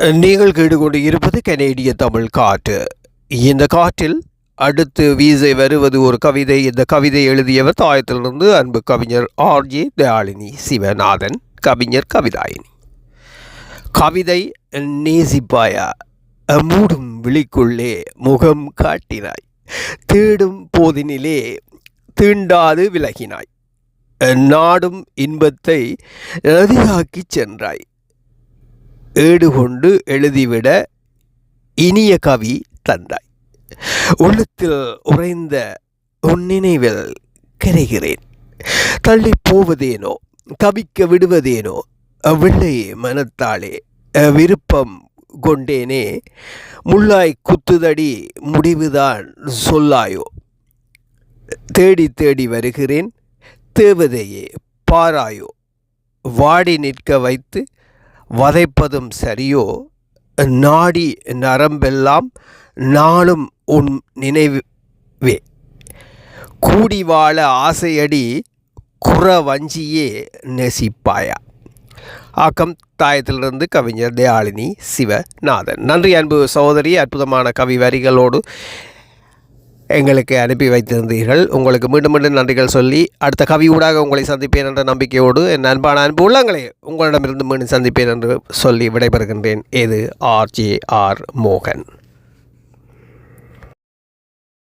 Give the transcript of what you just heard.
நீங்கள் கேட்டுக்கொண்டு இருப்பது கனேடிய தமிழ் காற்று. இந்த காற்றில் அடுத்து வீசை வருவது ஒரு கவிதை. இந்த கவிதை எழுதியவர் தாயத்திலிருந்து அன்பு கவிஞர் ஆர்ஜே தயாளினி சிவநாதன் கவிஞர் கவிதாயினி. கவிதை நேசிப்பாயா? மூடும் விழிக்குள்ளே முகம் காட்டினாய். தேடும் போதினிலே தீண்டாது விலகினாய். நாடும் இன்பத்தை ரதியாக்கிச் சென்றாய். ஏடு கொண்டு எழுதிவிட இனிய கவி தந்தாய். உள்ளத்தில் உறைந்த உன் நினைவில் கரைகிறேன் தள்ளி போவதேனோ தவிக்க விடுவதேனோ வெள்ளையே மனத்தாலே விருப்பம் கொண்டேனே முள்ளாய் குத்துதடி முடிவுதான் சொல்லாயோ. தேடி தேடி வருகிறேன் தேவதையே பாராயோ. வாடி நிற்க வைத்து வதைப்பதும் சரியோ? நாடி நரம்பெல்லாம் நாளும் உன் நினைவே. கூடி வாழ ஆசையடி குற வஞ்சியே நெசிப்பாயா? ஆக்கம் தாயத்திலிருந்து கவிஞர் தயாளினி சிவநாதன். நன்றி அன்பு சகோதரி அற்புதமான கவி வரிகளோடு எங்களுக்கு அனுப்பி வைத்திருந்தீர்கள். உங்களுக்கு மீண்டும் மீண்டும் நன்றிகள் சொல்லி அடுத்த கவி ஊடாக உங்களை சந்திப்பேன் என்ற நம்பிக்கையோடு என் அன்பான அன்பு உள்ளங்களே உங்களிடமிருந்து மீண்டும் சந்திப்பேன் என்று சொல்லி விடைபெறுகின்றேன். இது ஆர்ஜே ஆர் மோகன்.